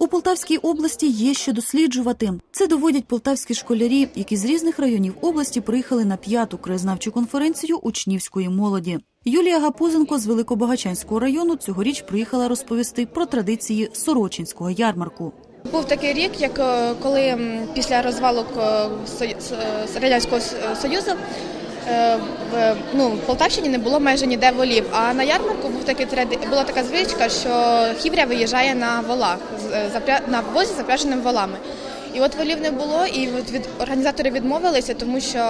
У Полтавській області є що досліджувати. Це доводять полтавські школярі, які з різних районів області приїхали на п'яту краєзнавчу конференцію учнівської молоді. Юлія Гапузенко з Великобагачанського району цьогоріч приїхала розповісти про традиції Сорочинського ярмарку. Був такий рік, як е, коли після розвалу е, радянського Союзу ну в Полтавщині не було майже ніде волів. А на ярмарку був такий була така звичка, що хівря виїжджає на волах е, на возі з запряженими волами. І от волів не було, і от від організатори відмовилися, тому що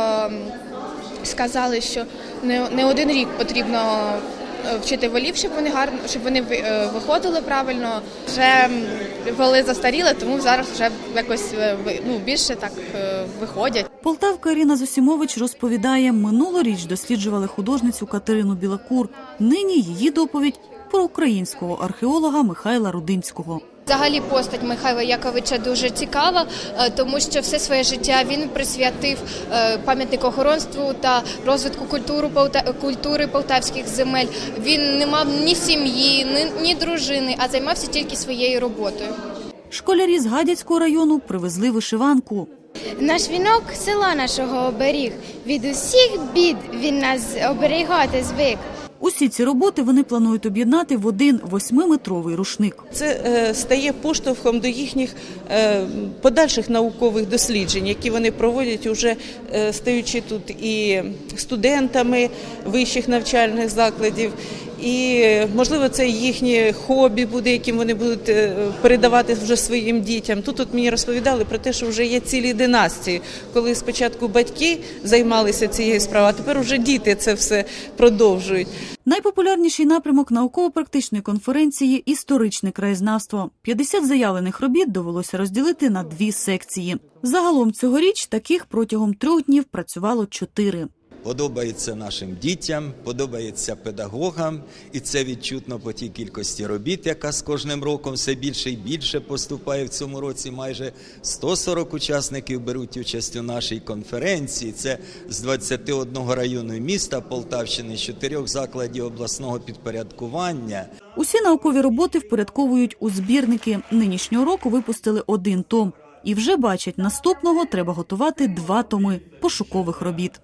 сказали, що не, не один рік потрібно е, вчити волів, щоб вони гарно, щоб вони е, виходили правильно. Вже воли застаріли, тому зараз вже якось е, ну, більше так е, виходять. Полтавка Ірина Зосімович розповідає, минулоріч досліджували художницю Катерину Білакур. Нині її доповідь про українського археолога Михайла Рудинського. Взагалі постать Михайла Яковича дуже цікава, е, тому що все своє життя він присвятив е, пам'ятникохоронству та розвитку культури, культури полтавських земель. Він не мав ні сім'ї, ні, ні дружини, а займався тільки своєю роботою. Школярі з Гадяцького району привезли вишиванку. Наш вінок села нашого оберіг. Від усіх бід він нас оберігати звик. Усі ці роботи вони планують об'єднати в один восьмиметровий рушник. Це е, стає поштовхом до їхніх е, подальших наукових досліджень, які вони проводять уже е, стаючи тут і студентами вищих навчальних закладів. І можливо це їхнє хобі буде, яким вони будуть передавати вже своїм дітям. Тут от мені розповідали про те, що вже є цілі династії, коли спочатку батьки займалися цією справою, а тепер вже діти це все продовжують. Найпопулярніший напрямок науково-практичної конференції історичне краєзнавство. 50 заявлених робіт довелося розділити на дві секції. Загалом цьогоріч таких протягом трьох днів працювало чотири. Подобається нашим дітям, подобається педагогам, і це відчутно по тій кількості робіт, яка з кожним роком все більше і більше поступає в цьому році. Майже 140 учасників беруть участь у нашій конференції. Це з 21 району міста Полтавщини, з чотирьох закладів обласного підпорядкування. Усі наукові роботи впорядковують у збірники. Нинішнього року випустили один том. І вже бачать, наступного треба готувати два томи пошукових робіт.